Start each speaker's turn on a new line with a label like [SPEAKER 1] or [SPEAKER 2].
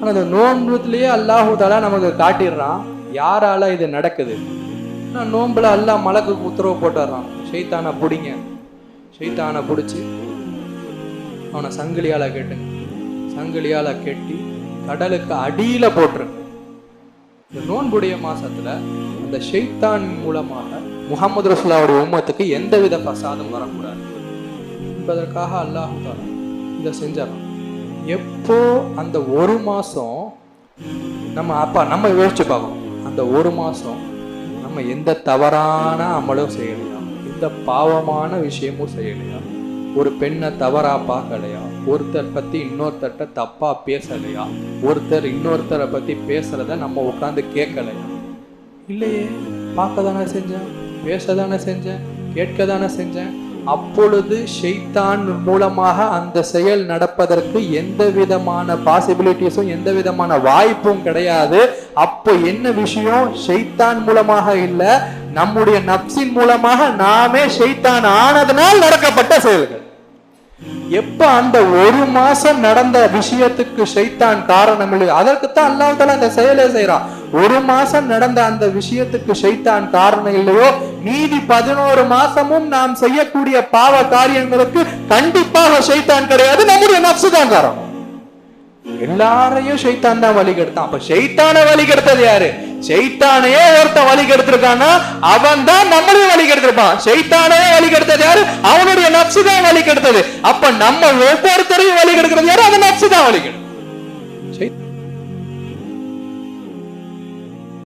[SPEAKER 1] ஆனால் அந்த நோன்புலேயே அல்லாஹூதாலா நமக்கு காட்டிடுறான். யாரால இது நடக்குது? ஆனால் நோன்புல அல்லா மலக்கு உத்தரவு போட்டுடுறான் ஷெய்தானை பிடிங்க. ஷெய்தானை பிடிச்சி அவனை சங்கிலியால கேட்டுங்க. சங்கிலியால கெட்டி கடலுக்கு அடியில போட்டுருங்க. இந்த நோன்புடைய மாசத்துல அந்த ஷெய்தான் மூலமாக முகமது ரசுல்லாவுடைய உம்மத்துக்கு எந்தவித பசாதம் வரக்கூடாது. என்பதற்காக அல்லாஹ் இதை செஞ்சிடறான். எப்போ அந்த ஒரு மாதம் நம்ம அப்பா நம்ம யோசிச்சு பார்க்கணும். அந்த ஒரு மாதம் நம்ம எந்த தவறான அமலும் செய்யலையா? எந்த பாவமான விஷயமும் செய்யலையா? ஒரு பெண்ணை தவறாக பார்க்கலையா? ஒருத்தர் பற்றி இன்னொருத்தர்கிட்ட தப்பாக பேசலையா? ஒருத்தர் இன்னொருத்தரை பற்றி பேசுகிறத நம்ம உட்காந்து கேட்கலையா? இல்லையே பார்க்க தானே செஞ்சேன் பேச தானே செஞ்சேன் கேட்க தானே செஞ்சேன். அப்பொழுது ஷைத்தான் மூலமாக அந்த செயல் நடப்பதற்கு எந்த விதமான பாசிபிலிட்டிஸும் எந்த விதமான வாய்ப்பும் கிடையாது. அப்போ என்ன விஷயம்? ஷைத்தான் மூலமாக இல்ல நம்முடைய நப்சின் மூலமாக நாமே ஷெய்தான் ஆனதனால் நடக்கப்பட்ட செயல்கள். எப்ப அந்த ஒரு மாசம் நடந்த விஷயத்துக்கு ஷைத்தான் காரணம் இல்லை? அதற்குத்தான் அல்லாஹ் அந்த செயலை செய்யறான் ஒரு மாசம் நடந்த அந்த விஷயத்துக்கு ஷைத்தான் காரணம் இல்லையோ மீதி பதினோரு மாசமும் நாம் செய்யக்கூடிய பாவ காரியங்களுக்கு கண்டிப்பாக ஷைத்தான் கிடையாது. நம்முடைய நப்சு தான் காரணம் எல்லாரையும் ஷைத்தான் தான் வழி கெடுத்தான் அப்ப சைத்தான வழி கெடுத்தது யாரு? சைத்தானையே ஒருத்தன் வழி கெடுத்திருக்கானா அவன் தான் நம்மளையும் வழி கெடுத்திருப்பான் சைத்தானையே வழி கெடுத்தது யாரு? அவனுடைய நப்சு தான் வழி கெடுத்தது அப்ப நம்ம ஒவ்வொருத்தரையும் வழி கெடுக்கிறது யாரு? அந்த நப்சு தான் வழி கெடுக்கும்